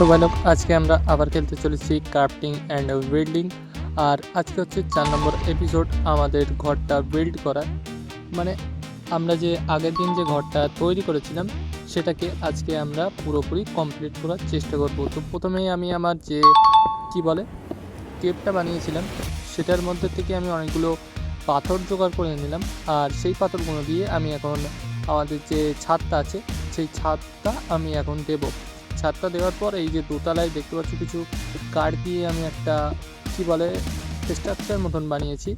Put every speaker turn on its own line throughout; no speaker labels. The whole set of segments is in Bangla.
তো ভালো আজকে আমরা আবার খেলতে চলেছি ক্রাফটিং অ্যান্ড বিল্ডিং আর আজকে হচ্ছে চার নম্বর এপিসোড আমাদের ঘরটা বিল্ড করা। মানে আমরা যে আগের দিন যে ঘরটা তৈরি করেছিলাম, সেটাকে আজকে আমরা পুরোপুরি কমপ্লিট করার চেষ্টা করব। তো প্রথমেই আমি আমার যে, কি বলে কেপটা বানিয়েছিলাম, সেটার মধ্যে থেকে আমি অনেকগুলো পাথর জোগাড় করে নিলাম। আর সেই পাথরগুলো দিয়ে আমি এখন আমাদের যে ছাদটা আছে, সেই ছাদটা আমি এখন দেবো। ছাদটা দেওয়ার পর এই যে দোতলায় দেখতে পাচ্ছি কিছু কাঠ দিয়ে আমি একটা, কি বলে স্ট্রাকচার মতন বানিয়েছি।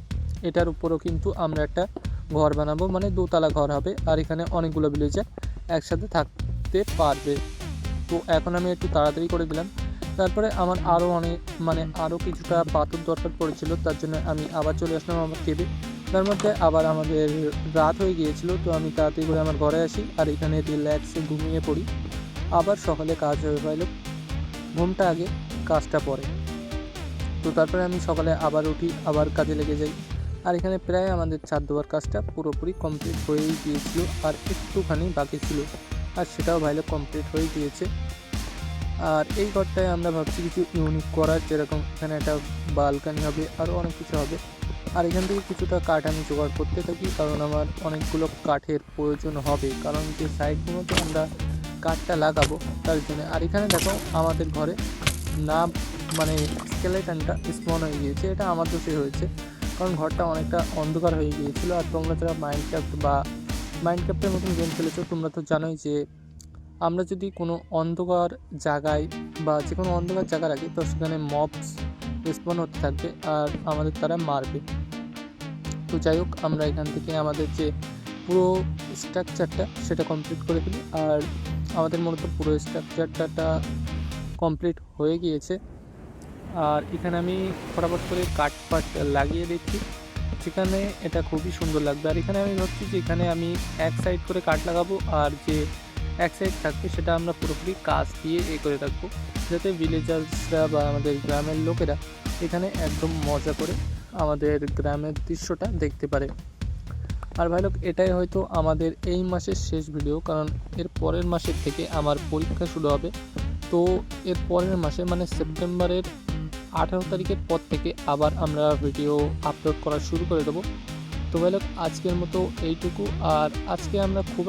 এটার উপরও কিন্তু আমরা একটা ঘর বানাবো মানে দোতলা ঘর হবে, আর এখানে অনেকগুলো ভিলেজার একসাথে থাকতে পারবে। তো এখন আমি একটু তাড়াতাড়ি করে দিলাম। তারপরে আমার আরও অনেক মানে আরও কিছুটা পাথর দরকার পড়েছিল, তার জন্য আমি আবার চলে আসলাম আমার কেবে তার মধ্যে আবার আমাদের রাত হয়ে গিয়েছিল, তো আমি তাড়াতাড়ি করে আমার ঘরে আসি, আর এখানে রিল্যাক্সে ঘুমিয়ে পড়ি। আবার সকালে কাজ হয়ে পাইল ঘুমটা আগে, কাজটা পরে। তো তারপরে আমি সকালে আবার উঠি, আবার কাজে লেগে যাই। আর এখানে প্রায় আমাদের ছাদ দেওয়ার কাজটা পুরোপুরি কমপ্লিট হয়েই গিয়েছিল, আর একটুখানি বাকি ছিল। আর সেটাও ভাইলে কমপ্লিট হয়ে গিয়েছে। আর এই ঘরটায় আমরা ভাবছি কিছু ইউনিক করার, যেরকম এখানে একটা বালকানি হবে, আরও অনেক কিছু হবে। আর এখান থেকে কিছুটা কাঠ আমি জোগাড় করতে থাকি, কারণ আমার অনেকগুলো কাঠের প্রয়োজন হবে। কারণ যে সাইডগুলোতে আমরা কাঠটা লাগাবো তার জন্য। আর এখানে দেখো আমাদের ঘরে না মানে স্কেলেটনটা স্মন হয়ে গিয়েছে। এটা আমার দোষে হয়েছে। কারণ ঘরটা অনেকটা অন্ধকার হয়ে গিয়েছিল। আর তোমরা যারা মাইন্ড ক্রাফট বা মাইন্ড ক্রাফটের মতন গেম খেলেছো, তোমরা তো জানোই যে আমরা যদি কোনো অন্ধকার জায়গায় বা যে কোনো অন্ধকার জায়গা রাখি, তো সেখানে মবস রেসপন্ড হতে থাকবে আর আমাদের তারা মারবে। তো যাই হোক, আমরা এখান থেকে আমাদের যে পুরো স্ট্রাকচারটা সেটা কমপ্লিট করে ফেলি। আর আমাদের মূলত পুরো স্ট্রাকচারটা কমপ্লিট হয়ে গিয়েছে। আর এখানে আমি ফটাফট করে কাঠ পাট লাগিয়ে দিচ্ছি। সেখানে এটা খুবই সুন্দর লাগবে। আর এখানে আমি ভাবছি যে এখানে আমি এক সাইড করে কাঠ লাগাবো আর যে এক সাইড থাকবে সেটা আমরা পুরোপুরি কাজ দিয়ে এ করে রাখব। যাতে ভিলেজার্সরা বা আমাদের গ্রামের লোকেরা এখানে একদম মজা করে আমাদের গ্রামের দৃশ্যটা দেখতে পারে। আর ভাই লোক, এটাই হয়তো আমাদের এই মাসের শেষ ভিডিও কারণ এর পরের মাসের থেকে আমার পরীক্ষা শুরু হবে। তো এর পরের মাসে মানে সেপ্টেম্বরের আঠারো তারিখের পর থেকে আবার আমরা ভিডিও আপলোড করা শুরু করে দেবো। তো ভাই লোক, আজকের মতো এইটুকু, আর আজকে আমরা খুব